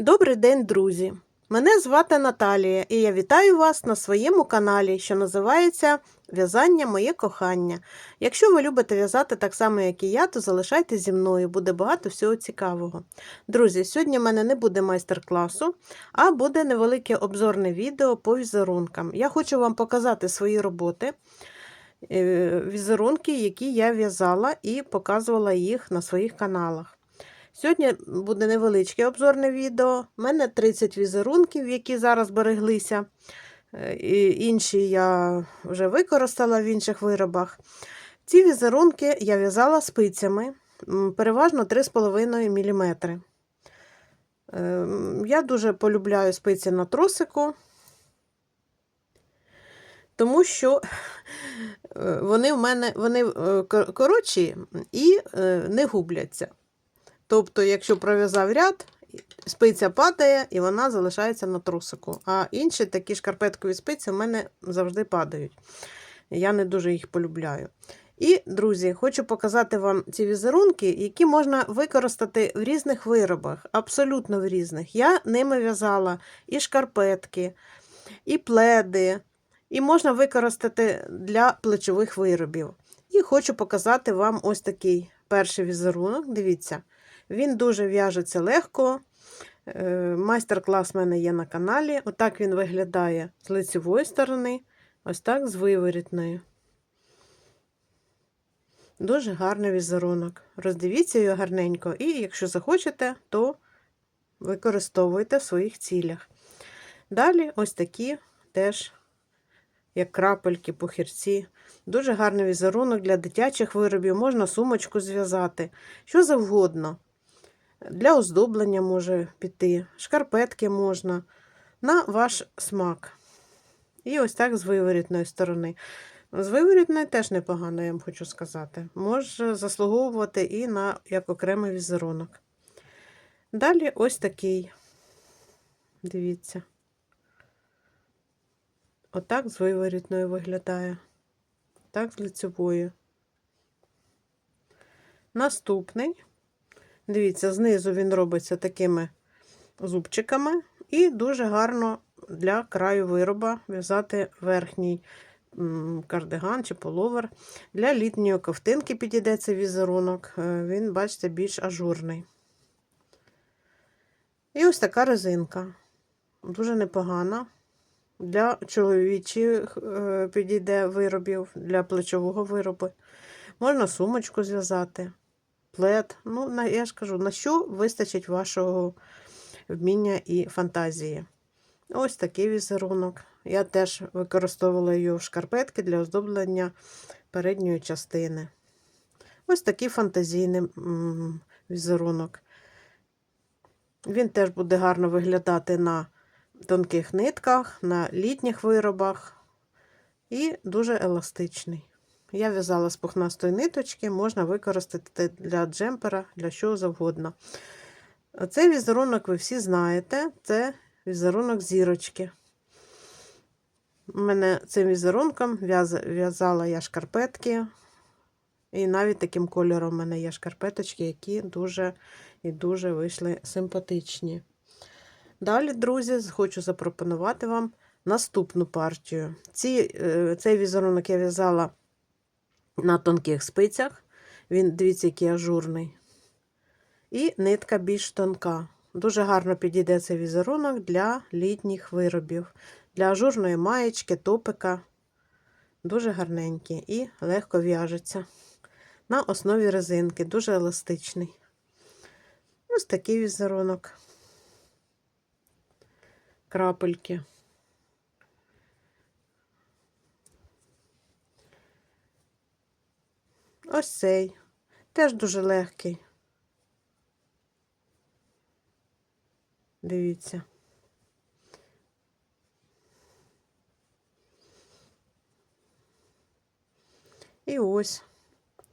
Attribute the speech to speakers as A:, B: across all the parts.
A: Добрий день, друзі! Мене звати Наталія, і я вітаю вас на своєму каналі, що називається В'язання Моє кохання. Якщо ви любите в'язати так само, як і я, то залишайтесь зі мною, буде багато всього цікавого. Друзі, сьогодні в мене не буде майстер-класу, а буде невелике обзорне відео по візерункам. Я хочу вам показати свої роботи, е, візерунки, які я в'язала і показувала їх на своїх каналах. Сьогодні буде невеличке обзорне відео. У мене 30 візерунків, які зараз береглися. Е, і Інші я вже використала в інших виробах. Ці візерунки я в'язала спицями, переважно 3,5 мм. Ем, Я дуже полюбляю спиці на тросику, тому що е, вони в мене вони е, коротші і е, не губляться. Тобто, якщо пров'язав ряд, спиця падає і вона залишається на трусику. А інші такі шкарпеткові спиці в мене завжди падають. Я не дуже їх полюбляю. І, друзі, хочу показати вам ці візерунки, які можна використати в різних виробах, абсолютно в різних. Я ними в'язала і шкарпетки, і пледи, і можна використати для плечових виробів. І хочу показати вам ось такий перший візерунок. Дивіться. Він дуже в'яжеться легко. Е, Майстер-клас в мене є на каналі. Отак він виглядає з лицевої сторони, ось так з виворітної. Дуже гарний візерунок. Роздивіться його гарненько, і якщо захочете, то використовуйте в своїх цілях. Далі ось такі теж, як крапельки, пухірці. Дуже гарний візерунок для дитячих виробів, можна сумочку зв'язати, що завгодно. Для оздоблення може піти, шкарпетки можна, на ваш смак. І ось так з виворітної сторони. З виворітної теж непогано, я вам хочу сказати. Може заслуговувати і на як окремий візерунок. Далі ось такий. Дивіться. Отак з виворітною виглядає. Так з лицевою. Наступний. Дивіться, знизу він робиться такими зубчиками, і дуже гарно для краю вироба в'язати верхній кардиган чи половер. Для літньої ковтинки підійде цей візерунок. Е, Він, бачите, більш ажурний. І ось така резинка. Дуже непогана. Для чоловічих е, підійде виробів, для плечового виробу. Можна сумочку зв'язати плед. Ну, я ж кажу, на що вистачить вашого вміння і фантазії. Ось такий візерунок. Я теж використовувала його в шкарпетки для оздоблення передньої частини. Ось такий фантазійний візерунок. Він теж буде гарно виглядати на тонких нитках, на літніх виробах і дуже еластичний. Я в'язала з пухнастої ниточки, можна використати для джемпера, для чого завгодно. Цей візерунок ви всі знаєте, це візерунок зірочки. У мене цим візерунком в'язала я шкарпетки. І навіть таким кольором у мене є шкарпеточки, які дуже і дуже вийшли симпатичні. Далі, друзі, хочу запропонувати вам наступну партію. Ці, е, Цей візерунок я в'язала на тонких спицях. Він, дивіться, який ажурний. І нитка більш тонка. Дуже гарно підійде цей візерунок для літніх виробів, для ажурної маєчки, топика. Дуже гарненький і легко в'яжеться. На основі резинки, дуже еластичний. Ось такий візерунок. Крапельки. Ось цей. Теж дуже легкий. Дивіться. І ось.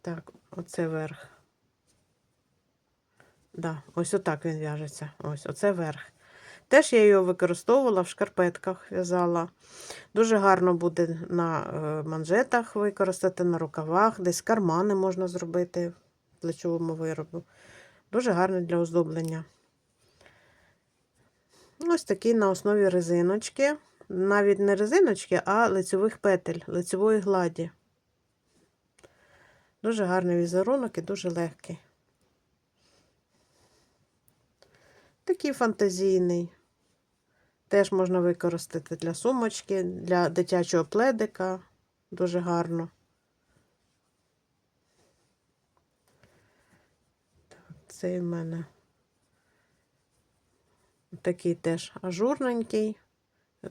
A: Так, оце верх. Да, ось отак він в'яжеться. Ось оце верх. Теж я його використовувала в шкарпетках, в'язала. Дуже гарно буде на е, манжетах використати, на рукавах, десь кармани можна зробити в плечовому виробу. Дуже гарний для оздоблення. Ось такий на основі резиночки. Навіть не резиночки, а лицьових петель, лицьової гладі. Дуже гарний візерунок і дуже легкий. Такий фантазійний. Теж можна використати для сумочки, для дитячого пледика. Дуже гарно. Цей в мене такий теж ажурненький.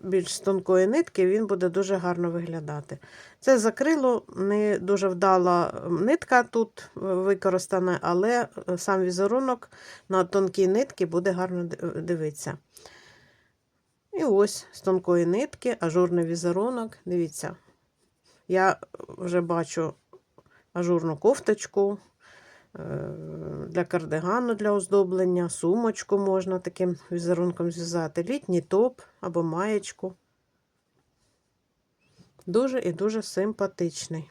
A: Більш з тонкої нитки він буде дуже гарно виглядати. Це закрило не дуже вдала нитка тут використана, але сам візерунок на тонкій нитці буде гарно дивитися. І ось з тонкої нитки, ажурний візерунок. Дивіться, я вже бачу ажурну кофточку е, для кардигану для оздоблення, сумочку можна таким візерунком зв'язати, літній топ або маєчку. Дуже і дуже симпатичний.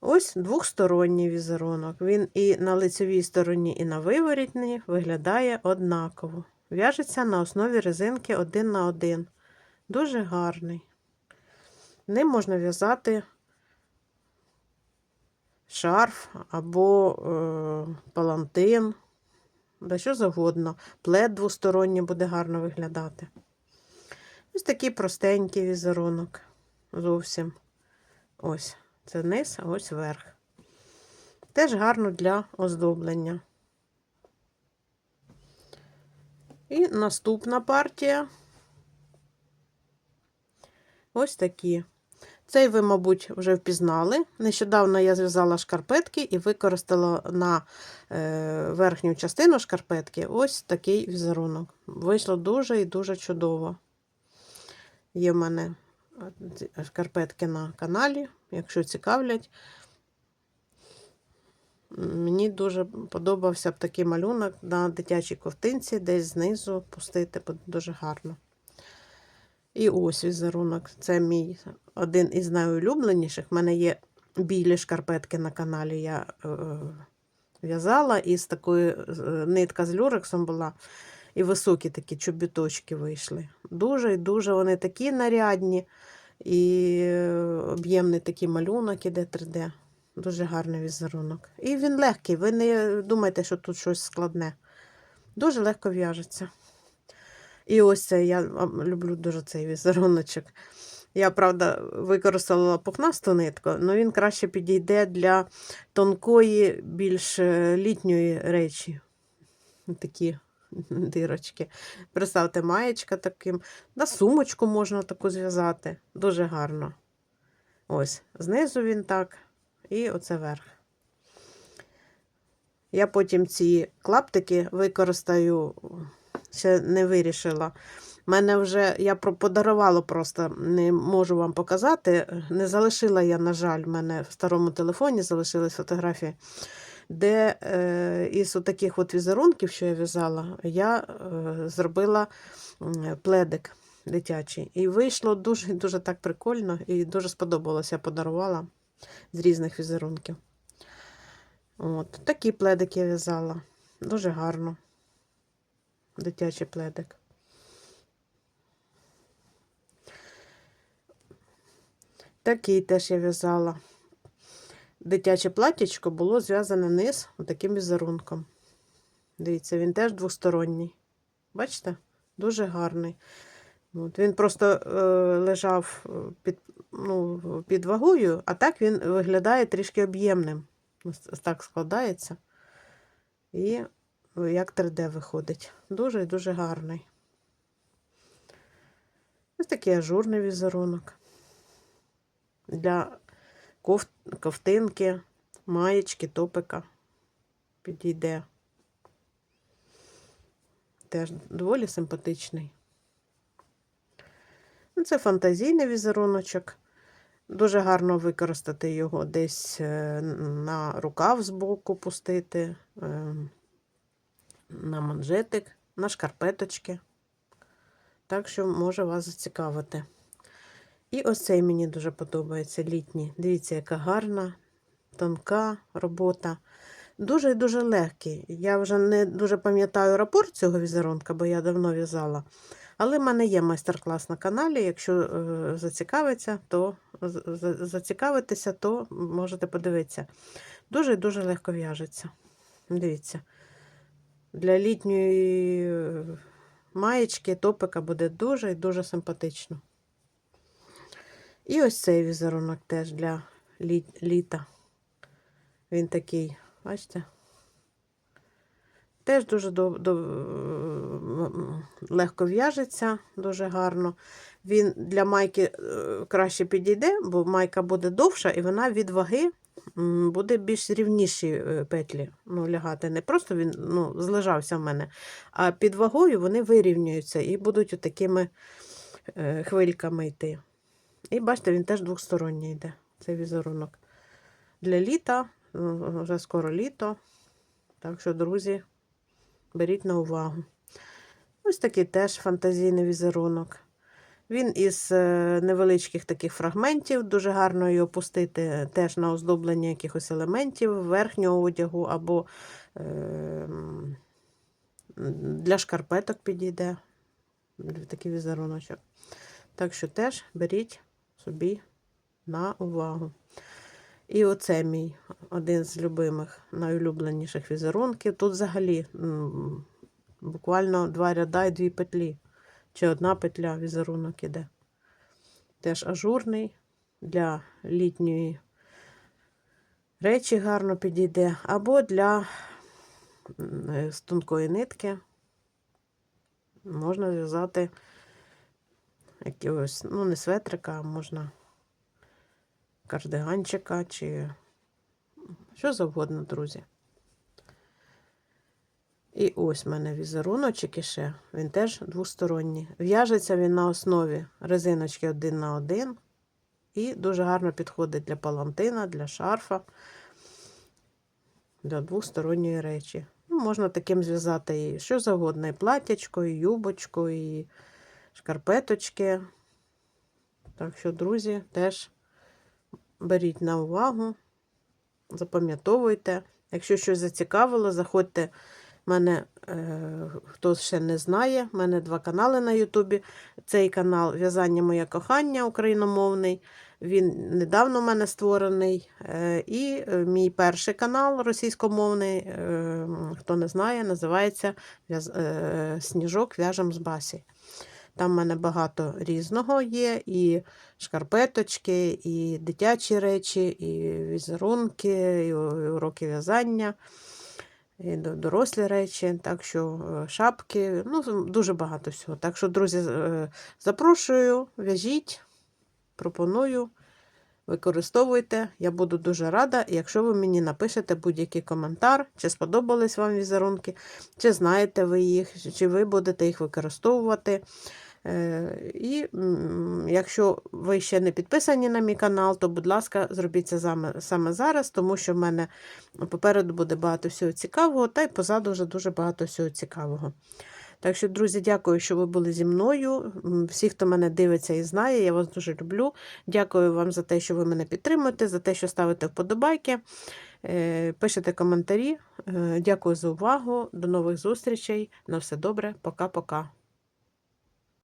A: Ось двохсторонній візерунок. Він і на лицевій стороні, і на виворітній виглядає однаково. В'яжеться на основі резинки один на один. Дуже гарний. Ним можна в'язати шарф або е, палантин, да що завгодно. Плед двосторонній буде гарно виглядати. Ось такий простенький візерунок. Зовсім ось це низ, а ось верх. Теж гарно для оздоблення. І наступна партія. Ось такі. Цей ви, мабуть, вже впізнали. Нещодавно я зв'язала шкарпетки і використала на е, верхню частину шкарпетки ось такий візерунок. Вийшло дуже і дуже чудово. Є в мене шкарпетки на каналі, якщо цікавлять. Мені дуже подобався б такий малюнок на дитячій ковтинці, десь знизу пустити, буде дуже гарно. І ось візерунок. Це мій один із найулюбленіших. У мене є білі шкарпетки на каналі. Я е, в'язала із такої е, нитка з люрексом була. І високі такі чобіточки вийшли. Дуже і дуже вони такі нарядні, і е, об'ємний такий малюнок іде 3D. Дуже гарний візерунок. І він легкий. Ви не думайте, що тут щось складне. Дуже легко в'яжеться. І ось це я люблю дуже цей візеруночок. Я, правда, використала пухнасту нитку, але він краще підійде для тонкої, більш е, літньої речі. Такі дирочки. Представте, маєчка таким. На сумочку можна таку зв'язати. Дуже гарно. Ось, знизу він так, і оце верх. Я потім ці клаптики використаю, ще не вирішила. Мене вже я подарувала просто, не можу вам показати. Не залишила я, на жаль, в мене в старому телефоні залишились фотографії, де е, із таких от візерунків, що я в'язала, я е, зробила пледик дитячий. І вийшло дуже дуже так прикольно і дуже сподобалося, я подарувала з різних візерунків. От, Такі пледики я в'язала. Дуже гарно. Дитячий пледик. Такий теж я в'язала. Дитяче платтячко було зв'язане низ таким візерунком. Дивіться, він теж двосторонній. Бачите? Дуже гарний. От, Він просто е, лежав під ну, під вагою, а так він виглядає трішки об'ємним. Так складається. І як 3D виходить. Дуже і дуже гарний. Ось такий ажурний візерунок. Для кофт, ковтинки, маєчки, топика підійде. Теж доволі симпатичний. Ну, це фантазійний візеруночок. Дуже гарно використати його десь е, на рукав збоку пустити, е, на манжетик, на шкарпеточки. Так що може вас зацікавити. І ось цей мені дуже подобається літній. Дивіться, яка гарна, тонка робота. Дуже і дуже легкий. Я вже не дуже пам'ятаю рапорт цього візерунка, бо я давно в'язала. Але в мене є майстер-клас на каналі. Якщо е, зацікавиться, то зацікавитеся, то можете подивитися. Дуже і дуже легко в'яжеться. Дивіться. Для літньої е, маєчки, топика буде дуже і дуже симпатично. І ось цей візерунок теж для лі- літа. Він такий, бачите? Теж дуже до, до, легко в'яжеться, дуже гарно. Він для майки е, краще підійде, бо майка буде довша, і вона від ваги буде більш рівніші е, петлі ну, лягати. Не просто він ну, злежався в мене, а під вагою вони вирівнюються і будуть такими е, хвильками йти. І бачите, він теж двосторонній йде, цей візерунок. Для літа, вже скоро літо. Так що, друзі, беріть на увагу. Ось такий теж фантазійний візерунок. Він із е, невеличких таких фрагментів, дуже гарно його пустити теж на оздоблення якихось елементів верхнього одягу або е, для шкарпеток підійде такий візеруночок. Так що теж беріть собі на увагу. І оце мій один з любимих, найулюбленіших візерунків. Тут взагалі буквально два ряда і дві петлі. Чи одна петля візерунок іде. Теж ажурний для літньої речі гарно підійде, або для з тонкої нитки можна зв'язати якогось, ну, не светрика, а можна кардиганчика чи що завгодно, друзі. І ось в мене візеруночок іще, він теж двосторонній. В'яжеться він на основі резиночки один на один. І дуже гарно підходить для палантина, для шарфа, для двосторонньої речі. Ну, можна таким зв'язати і що завгодно, і платячко, і юбочку, і шкарпеточки. Так що, друзі, теж беріть на увагу, запам'ятовуйте. Якщо щось зацікавило, заходьте. Мене, е, хто ще не знає, в мене два канали на Ютубі. Цей канал В'язання Моє кохання україномовний. Він недавно в мене створений. Е, і е, мій перший канал російськомовний, е, хто не знає, називається е, Сніжок в'яжем з басі. Там в мене багато різного є, і шкарпеточки, і дитячі речі, і візерунки, і уроки в'язання, і дорослі речі, так що е, шапки, ну, дуже багато всього. Так що, друзі, е, запрошую, в'яжіть, пропоную, використовуйте. Я буду дуже рада, якщо ви мені напишете будь-який коментар, чи сподобались вам візерунки, чи знаєте ви їх, чи ви будете їх використовувати. Е, І якщо ви ще не підписані на мій канал, то, будь ласка, зробіть це саме, зараз, тому що в мене попереду буде багато всього цікавого, та й позаду вже дуже багато всього цікавого. Так що, друзі, дякую, що ви були зі мною. Всі, хто мене дивиться і знає, я вас дуже люблю. Дякую вам за те, що ви мене підтримуєте, за те, що ставите вподобайки, е, пишете коментарі. Е, Дякую за увагу. До нових зустрічей. На все добре. Пока-пока.